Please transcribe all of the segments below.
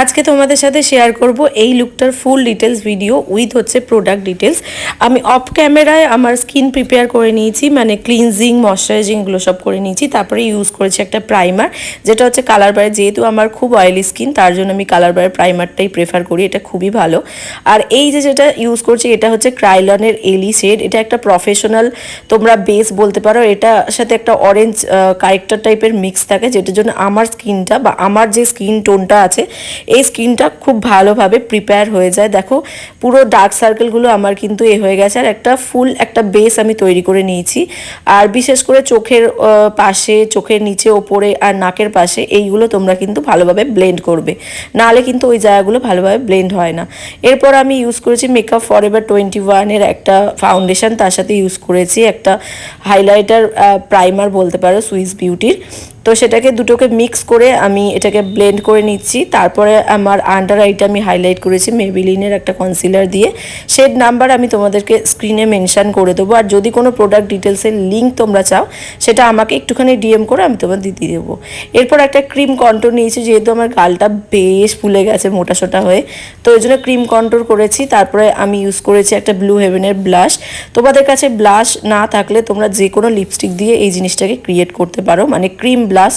আজকে তোমাদের সাথে শেয়ার করব এই লুকটার ফুল ডিটেলস ভিডিও উইথ হচ্ছে প্রোডাক্ট ডিটেলস আমি অফ ক্যামেরায় আমার স্কিন প্রিপেয়ার করে নিয়েছি মানে ক্লিনজিং ময়শ্চারাইজিং এগুলো সব করে নিয়েছি। তারপরে ইউজ করেছি একটা প্রাইমার যেটা হচ্ছে কালার বারে যেহেতু আমার খুব অয়েলি স্কিন তার জন্য আমি কালার বারে প্রাইমারটাই প্রেফার করি, এটা খুবই ভালো। আর এই যে যেটা ইউজ করছি, এটা হচ্ছে ক্রাইলনের এলি শেড এটা একটা প্রফেশনাল তোমরা বেস বলতে পারো, এটা সাথে একটা অরেঞ্জ কারেক্টার টাইপের মিক্স থাকে, যেটার জন্য আমার স্কিনটা বা আমার যে স্কিন টোনটা আছে এই স্কিনটা খুব ভালোভাবে প্রিপেয়ার হয়ে যায়। দেখো, পুরো ডার্ক সার্কেলগুলো আমার কিন্তু এ হয়ে গেছে। আর একটা ফুল একটা বেস আমি তৈরি করে নিয়েছি। আর বিশেষ করে চোখের পাশে, চোখের নিচে, ওপরে আর নাকের পাশে এইগুলো তোমরা কিন্তু ভালোভাবে ব্লেন্ড করবে। নাহলে কিন্তু ওই জায়গাগুলো ভালোভাবে ব্লেন্ড হয় না। এরপর আমি ইউজ করেছি মেকআপ ফর এভার টোয়েন্টি ওয়ানের একটা ফাউন্ডেশন তার সাথে ইউজ করেছি একটা হাইলাইটার প্রাইমার বলতে পারো সুইস বিউটির তো সেটাকে দুটোকে মিক্স করে আমি এটাকে ব্লেন্ড করে নিচ্ছি। তারপরে আমার আন্ডার আইটা আমি হাইলাইট করেছি মেবিলিনের একটা কনসিলার দিয়ে। শেড নাম্বার আমি তোমাদেরকে স্ক্রিনে মেনশান করে দেবো। আর যদি কোনো প্রোডাক্ট ডিটেলসের লিঙ্ক তোমরা চাও, সেটা আমাকে একটুখানি ডিএম করে আমি তোমাদের দিয়ে দেবো। এরপর একটা ক্রিম কন্ট্রোর নিয়েছি, যেহেতু আমার গালটা বেশ ফুলে গেছে মোটা সোটা হয়ে। তো ওই জন্য ক্রিম কন্ট্রোর করেছি। তারপরে আমি ইউজ করেছি একটা ব্লু হেভেনের ব্লাশ তোমাদের কাছে ব্লাশ না থাকলে তোমরা যে কোনো লিপস্টিক দিয়ে এই জিনিসটাকে ক্রিয়েট করতে পারো। মানে ক্রিম ব্লাশ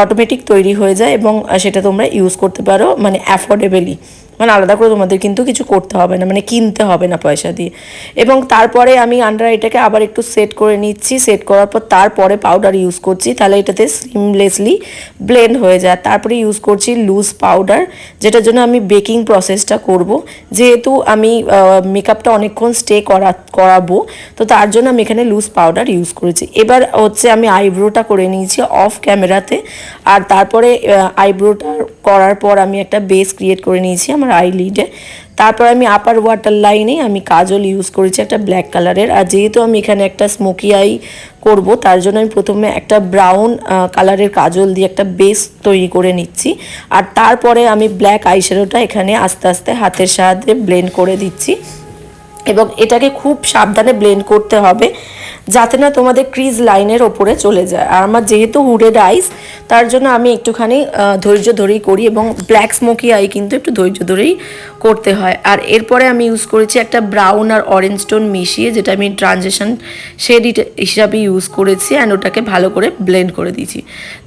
অটোমেটিক তৈরি হয়ে যায় এবং সেটা তোমরা ইউজ করতে পারো মানে অ্যাফোর্ডেবলি মানে আলাদা করে তোমাদের কিন্তু কিছু করতে হবে না মানে কিনতে হবে না পয়সা দিয়ে। এবং তারপরে আমি আন্ডার এটাকে আবার একটু সেট করে নিচ্ছি সেট করার পর তারপরে পাউডার ইউজ করছি, তাহলে এটাতে সিমলেসলি ব্লেন্ড হয়ে যায়। তারপরে ইউজ করছি লুজ পাউডার যেটার জন্য আমি বেকিং প্রসেসটা করব। যেহেতু আমি মেকআপটা অনেকক্ষণ স্টে করা, করাবো, তো তার জন্য আমি এখানে লুজ পাউডার ইউজ করেছি। এবার হচ্ছে আমি আইব্রোটা করে নিয়েছি অফ ক্যামেরাতে আর তারপরে আইব্রোটা করার পর আমি একটা বেস ক্রিয়েট করে নিয়েছি আমার আইলিডে তারপর আমি আপার ওয়াটার লাইনে আমি কাজল ইউজ করেছি একটা ব্ল্যাক কালারের আর যেহেতু আমি এখানে একটা স্মোকি আই করব, তার জন্য আমি প্রথমে একটা ব্রাউন কালারের কাজল দিয়ে একটা বেস তৈরি করে নিচ্ছি। আর তারপরে আমি ব্ল্যাক আইশ্যাডোটা এখানে আস্তে আস্তে হাতের সাহায্যে ব্লেন্ড করে দিচ্ছি। এবং এটাকে খুব সাবধানে ব্লেন্ড করতে হবে। যাতে না তোমাদের ক্রিজ লাইনের ওপরে চলে যায়। আর আমার যেহেতু হুডেড আইস তার জন্য আমি একটুখানি ধৈর্য ধরেই করি এবং ব্ল্যাক স্মোকি আই কিন্তু একটু ধৈর্য ধরেই করতে হয়। আর এরপরে আমি ইউজ করেছি একটা ব্রাউন আর অরেঞ্জ টোন মিশিয়ে, যেটা আমি ট্রানজেকশন শেড হিসাবে ইউজ করেছি অ্যান্ড ওটাকে ভালো করে ব্লেন্ড করে দিয়েছি।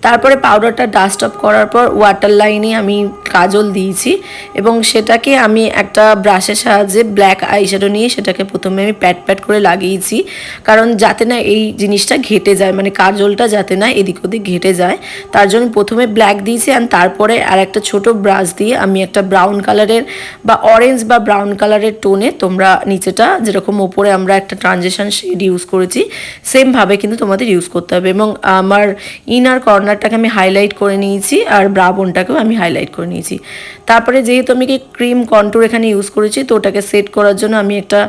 তারপরে পাউডারটা ডাস্ট অফ করার পর ওয়াটার লাইনে আমি কাজল দিয়েছি এবং সেটাকে আমি একটা ব্রাশের সাহায্যে ব্ল্যাক আইশ্যাডো নিয়ে সেটাকে প্রথমে আমি প্যাট প্যাট করে লাগিয়েছি। কারণ যাতে না এই জিনিসটা ঘেটে যায় মানে কাজলটা যাতে না এদিক ওদিক ঘেটে যায়। তার জন্য প্রথমে ব্ল্যাক দিয়েছি অ্যান্ড তারপরে আর একটা ছোট ব্রাশ দিয়ে আমি একটা ব্রাউন কালারের বা অরেঞ্জ বা ব্রাউন কালারের টোনে তোমরা নিচেটা যেরকম ওপরে আমরা একটা ট্রানজেকশন শেড ইউজ করেছি সেমভাবে কিন্তু তোমাদের ইউজ করতে হবে। এবং আমার ইনার কর্নারটাকে আমি হাইলাইট করে নিয়েছি আর ব্রাবনটাকেও আমি হাইলাইট করে নিয়েছি। তারপরে যেহেতু আমি কি ক্রিম কন্টুর এখানে ইউজ করেছি, তো ওটাকে সেট করার জন্য আমি একটা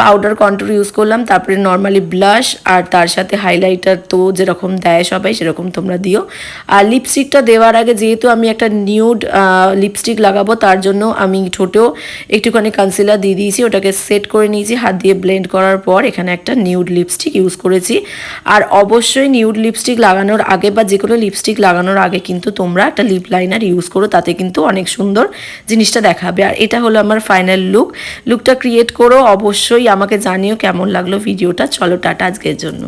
পাউডার কন্ট্রোল ইউজ করলাম, তারপরে নর্মালি ব্লাশ আর তার সাথে হাইলাইটার তো যেরকম দেয় সবাই সেরকম তোমরা দিও। আর লিপস্টিকটা দেওয়ার আগে যেহেতু আমি একটা নিউড লিপস্টিক লাগাবো, তার জন্য আমি ঠোঁটেও একটুখানি কনসিলার দিয়ে দিয়েছি, ওটাকে সেট করে নিয়েছি, হাত দিয়ে ব্লেন্ড করার পর এখানে একটা নিউড লিপস্টিক ইউজ করেছি। আর অবশ্যই নিউড লিপস্টিক লাগানোর আগে বা যে কোনো লিপস্টিক লাগানোর আগে কিন্তু তোমরা একটা লিপ লাইনার ইউজ করো, তাতে কিন্তু অনেক সুন্দর জিনিসটা দেখাবে। আর এটা হলো আমার ফাইনাল লুক লুকটা ক্রিয়েট করো আমাকে জানিও কেমন লাগল ভিডিওটা। চলো টাটা আজকের জন্য।